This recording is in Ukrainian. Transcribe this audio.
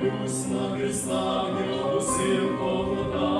дивлюсь на Христа, в нього сил повнота.